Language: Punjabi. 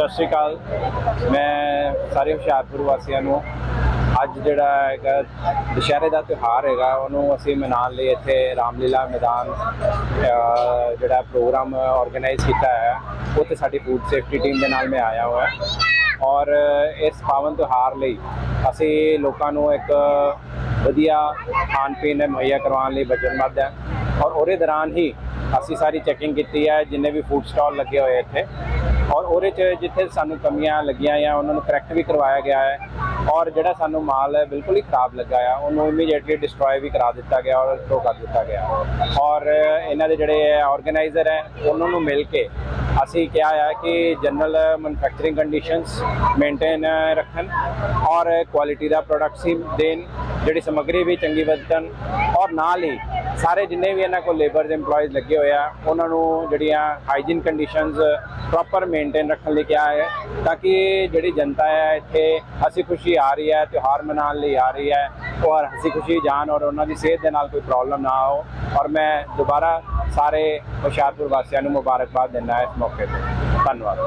ਸਤਿ ਸ਼੍ਰੀ ਅਕਾਲ। ਮੈਂ ਸਾਰੇ ਹੁਸ਼ਿਆਰਪੁਰ ਵਾਸੀਆਂ ਨੂੰ ਅੱਜ ਜਿਹੜਾ ਹੈਗਾ ਦੁਸ਼ਹਿਰੇ ਦਾ ਤਿਉਹਾਰ ਹੈਗਾ, ਉਹਨੂੰ ਅਸੀਂ ਮਨਾਉਣ ਲਈ ਇੱਥੇ ਰਾਮਲੀਲਾ ਮੈਦਾਨ ਜਿਹੜਾ ਪ੍ਰੋਗਰਾਮ ਆਰਗੇਨਾਈਜ਼ ਕੀਤਾ ਹੈ। ਉਹ ਉੱਥੇ ਸਾਡੀ ਫੂਡ ਸੇਫਟੀ ਟੀਮ ਦੇ ਨਾਲ ਮੈਂ ਆਇਆ ਹੋਇਆ। ਔਰ ਇਸ ਪਾਵਨ ਤਿਉਹਾਰ ਲਈ ਅਸੀਂ ਲੋਕਾਂ ਨੂੰ ਇੱਕ ਵਧੀਆ ਖਾਣ ਪੀਣ ਮੁਹੱਈਆ ਕਰਵਾਉਣ ਲਈ ਵਚਨਬੱਧ ਹੈ। ਔਰ ਉਹਦੇ ਦੌਰਾਨ ਹੀ ਅਸੀਂ ਸਾਰੀ ਚੈਕਿੰਗ ਕੀਤੀ ਹੈ, ਜਿੰਨੇ ਵੀ ਫੂਡ ਸਟਾਲ ਲੱਗੇ ਹੋਏ ਇੱਥੇ। ਔਰ ਉਹਦੇ ਚ ਜਿੱਥੇ ਸਾਨੂੰ ਕਮੀਆਂ ਲੱਗੀਆਂ ਆ, ਉਹਨਾਂ ਨੂੰ ਕਰੈਕਟ ਵੀ ਕਰਵਾਇਆ ਗਿਆ ਹੈ ਔਰ ਜਿਹੜਾ ਸਾਨੂੰ ਮਾਲ ਹੈ, ਬਿਲਕੁਲ ਹੀ ਖਰਾਬ ਲੱਗਾ ਆ, ਉਹਨੂੰ ਇਮੀਡੀਏਟਲੀ ਡਿਸਟਰੋਏ ਵੀ ਕਰਾ ਦਿੱਤਾ ਗਿਆ ਔਰ ਥਰੋ ਕਰ ਦਿੱਤਾ ਗਿਆ। ਔਰ ਇਹਨਾਂ ਦੇ ਜਿਹੜੇ ਆਰਗੇਨਾਈਜ਼ਰ ਹੈ, ਉਹਨਾਂ ਨੂੰ ਮਿਲ ਕੇ ਅਸੀਂ ਕਿਹਾ ਆ ਕਿ ਜਨਰਲ ਮੈਨੂਫੈਕਚਰਿੰਗ ਕੰਡੀਸ਼ਨਸ ਮੇਨਟੇਨ ਰੱਖਣ ਔਰ ਕੁਆਲਿਟੀ ਦਾ ਪ੍ਰੋਡਕਟਸ ਹੀ ਦੇਣ, ਜਿਹੜੀ ਸਮੱਗਰੀ ਵੀ ਚੰਗੀ ਵਧਣ ਔਰ ਨਾਲ ਹੀ ਸਾਰੇ ਜਿੰਨੇ ਵੀ ਇਹਨਾਂ ਕੋਲ ਲੇਬਰ ਦੇ EMPLOYEES ਲੱਗੇ ਹੋਏ ਆ, ਉਹਨਾਂ ਨੂੰ ਜਿਹੜੀਆਂ ਹਾਈਜੀਨ ਕੰਡੀਸ਼ਨਸ ਪ੍ਰੋਪਰ ਮੇਨਟੇਨ ਰੱਖਣ ਲਈ ਕਿਹਾ ਹੈ, ਤਾਂ ਕਿ ਜਿਹੜੀ ਜਨਤਾ ਹੈ ਇੱਥੇ ਹਸੀ ਖੁਸ਼ੀ ਆ ਰਹੀ ਹੈ, ਤਿਉਹਾਰ ਮਨਾਉਣ ਲਈ ਆ ਰਹੀ ਹੈ ਔਰ ਹਸੀ ਖੁਸ਼ੀ ਜਾਣ ਔਰ ਉਹਨਾਂ ਦੀ ਸਿਹਤ ਦੇ ਨਾਲ ਕੋਈ ਪ੍ਰੋਬਲਮ ਨਾ ਹੋ ਔਰ ਮੈਂ ਦੁਬਾਰਾ ਸਾਰੇ ਹੁਸ਼ਿਆਰਪੁਰ ਵਾਸੀਆਂ ਨੂੰ ਮੁਬਾਰਕਬਾਦ ਦਿੰਦਾ ਇਸ ਮੌਕੇ ਤੇ। ਧੰਨਵਾਦ।